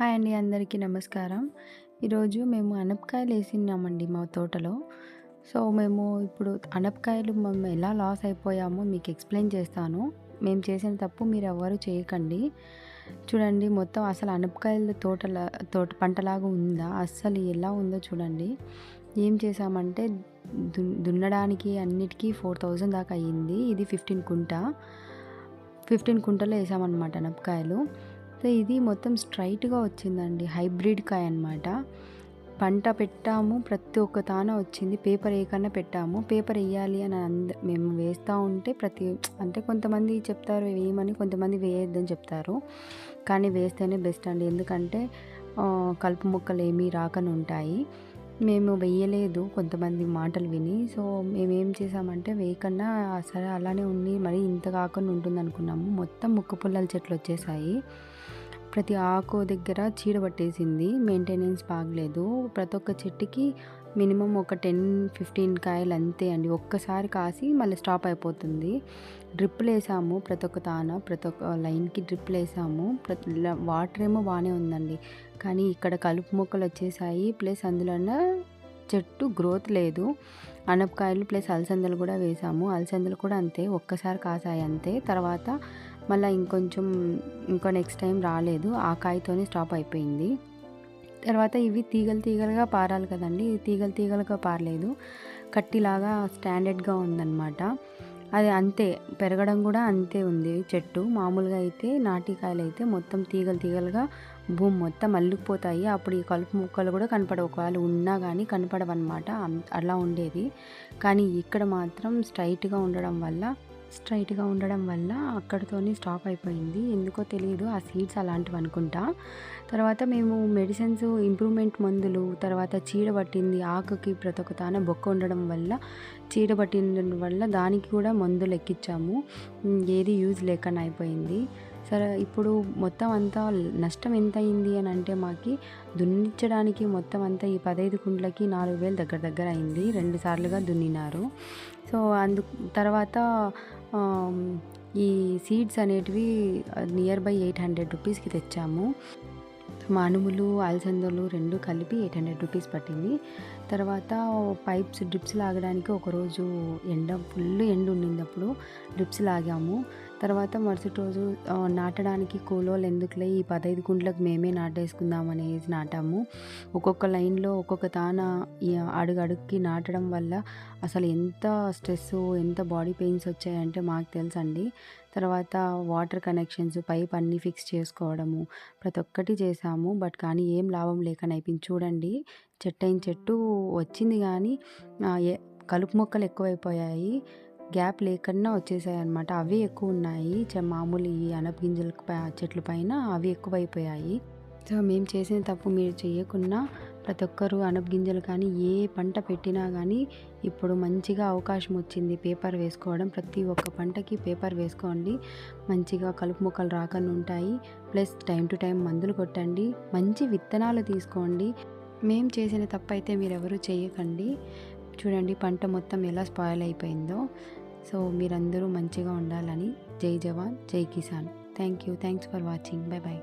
Hi అండి అందరికీ నమస్కారం. ఈరోజు మేము అనపకాయలు వేసినామండి మా తోటలో. సో మేము ఇప్పుడు అనపకాయలు మేము ఎలా లాస్ అయిపోయామో మీకు ఎక్స్ప్లెయిన్ చేస్తాను. మేము చేసిన తప్పు మీరు ఎవరు చేయకండి. చూడండి మొత్తం అసలు అనపకాయల తోటల తోట పంటలాగా ఉందా? అస్సలు ఎలా ఉందో చూడండి. ఏం చేసామంటే దున్ దున్నడానికి అన్నిటికీ ఫోర్ థౌజండ్ దాకా అయ్యింది. ఇది ఫిఫ్టీన్ కుంట. ఫిఫ్టీన్ కుంటలో వేసామన్నమాట అనపకాయలు. సో ఇది మొత్తం స్ట్రైట్గా వచ్చిందండి. హైబ్రిడ్ కాయ అనమాట పంట పెట్టాము ప్రతి ఒక్క తాన వచ్చింది. పేపర్ వేయకన్నా పెట్టాము. పేపర్ వేయాలి అని అంద మేము వేస్తూ ఉంటే ప్రతి అంటే కొంతమంది చెప్తారు వేయమని కొంతమంది వేయొద్దని చెప్తారు. కానీ వేస్తేనే బెస్ట్ అండి. ఎందుకంటే కలుపు మొక్కలు ఏమీ రాకని ఉంటాయి మేము వెయ్యలేదు కొంతమంది మాటలు విని. సో మేము ఏం చేసామంటే వేయకుండా సరే అలానే ఉండి మరి ఇంత కాకుండా ఉంటుంది అనుకున్నాము మొత్తం ముక్క పుల్లల చెట్లు వచ్చేసాయి. ప్రతి ఆకు దగ్గర చీడ పట్టేసింది. మెయింటెనెన్స్ బాగలేదు. ప్రతి ఒక్క చెట్టుకి మినిమం ఒక టెన్ ఫిఫ్టీన్ కాయలు అంతే అండి. ఒక్కసారి కాసి మళ్ళీ స్టాప్ అయిపోతుంది. డ్రిప్పులు వేసాము ప్రతి ఒక్క తాన ప్రతి ఒక్క లైన్కి డ్రిప్లు వేసాము ప్రతి వాటర్ ఏమో బాగానే ఉందండి. కానీ ఇక్కడ కలుపు మొక్కలు వచ్చేసాయి. ప్లస్ అందులోన చెట్టు గ్రోత్ లేదు. అనపకాయలు ప్లస్ అలసందలు కూడా వేసాము. అలసందలు కూడా అంతే. ఒక్కసారి కాసాయి అంతే. తర్వాత మళ్ళీ ఇంకొంచెం ఇంకో నెక్స్ట్ టైం రాలేదు. ఆ కాయతోనే స్టాప్ అయిపోయింది. తర్వాత ఇవి తీగలు తీగలుగా పారాలి కదండి. తీగలు తీగలుగా పారలేదు. కట్టిలాగా స్టాండర్డ్గా ఉందన్నమాట. అది అంతే పెరగడం కూడా అంతే ఉంది చెట్టు. మామూలుగా అయితే నాటికాయలు అయితే మొత్తం తీగలు తీగలుగా భూమి మొత్తం అల్లుకుపోతాయి. అప్పుడు ఈ కలుపు మొక్కలు కూడా కనపడవు. ఒకవేళ ఉన్నా కానీ కనపడవన్నమాట. అలా ఉండేది. కానీ ఇక్కడ మాత్రం స్ట్రైట్గా ఉండడం వల్ల స్ట్రైట్గా ఉండడం వల్ల అక్కడితోనే స్టాప్ అయిపోయింది. ఎందుకో తెలియదు. ఆ సీడ్స్ అలాంటివి అనుకుంటా. తర్వాత మేము మెడిసిన్స్ ఇంప్రూవ్మెంట్ మందులు తర్వాత చీడ పట్టింది ఆకుకి ప్రతి ఒక్క తాన బొక్క ఉండడం వల్ల చీడ పట్టిన వల్ల దానికి కూడా మందులు ఎక్కించాము ఏది యూజ్ లేకుండా అయిపోయింది. సరే ఇప్పుడు మొత్తం అంతా నష్టం ఎంత అయింది అని అంటే మాకి దున్నించడానికి మొత్తం అంతా ఈ పదహైదు కుండ్లకి నాలుగు వేలు దగ్గర దగ్గర అయింది. రెండు సార్లుగా దున్నినారు. సో అందు తర్వాత ఈ సీడ్స్ అనేటివి నియర్ బై ఎయిట్ హండ్రెడ్ రూపీస్కి తెచ్చాము. మానుములు అలసందలు రెండు కలిపి ఎయిట్ హండ్రెడ్ రూపీస్ పట్టింది. తర్వాత పైప్స్ డ్రిప్స్ లాగడానికి ఒకరోజు ఎండ ఫుల్ ఎండ ఉండినప్పుడు డ్రిప్స్ లాగాము. తర్వాత మరుసటి రోజు నాటడానికి కూలోళ్ళు ఎందుకులే? ఈ పదహైదు గుంట్లకు మేమే నాటేసుకుందాం అనేసి నాటాము. ఒక్కొక్క లైన్లో ఒక్కొక్క తాన ఈ అడుగు అడుగుకి నాటడం వల్ల అసలు ఎంత స్ట్రెస్ ఎంత బాడీ పెయిన్స్ వచ్చాయంటే మాకు తెలుసండి. తర్వాత వాటర్ కనెక్షన్స్ పైప్ అన్నీ ఫిక్స్ చేసుకోవడము ప్రతి ఒక్కటి చేసాము. బట్ కానీ ఏం లాభం లేక అయిపోయింది. చూడండి చెట్టు అయిన చెట్టు వచ్చింది కానీ ఏ- కలుపు మొక్కలు ఎక్కువైపోయాయి. గ్యాప్ లేకుండా వచ్చేసాయి అనమాట అవి ఎక్కువ ఉన్నాయి మామూలు ఈ అనపగింజల చెట్ల పైన అవి ఎక్కువైపోయాయి. సో మేము చేసిన తప్పు మీరు చేయకుండా ప్రతి ఒక్కరు అనపగింజలు కానీ ఏ పంట పెట్టినా కానీ ఇప్పుడు మంచిగా అవకాశం వచ్చింది పేపర్ వేసుకోవడం. ప్రతి ఒక్క పంటకి పేపర్ వేసుకోండి. మంచిగా కలుపు మొక్కలు రాకుండా ఉంటాయి. ప్లస్ టైం టు టైం మందులు కొట్టండి. మంచి విత్తనాలు తీసుకోండి. మేము చేసిన తప్పు అయితే మీరు ఎవరు చేయకండి. చూడండి పంట మొత్తం ఎలా స్పాయిల్ అయిపోయిందో. సో మీరందరూ మంచిగా ఉండాలని. జై జవాన్ జై Kisan. Thank you thanks for watching bye bye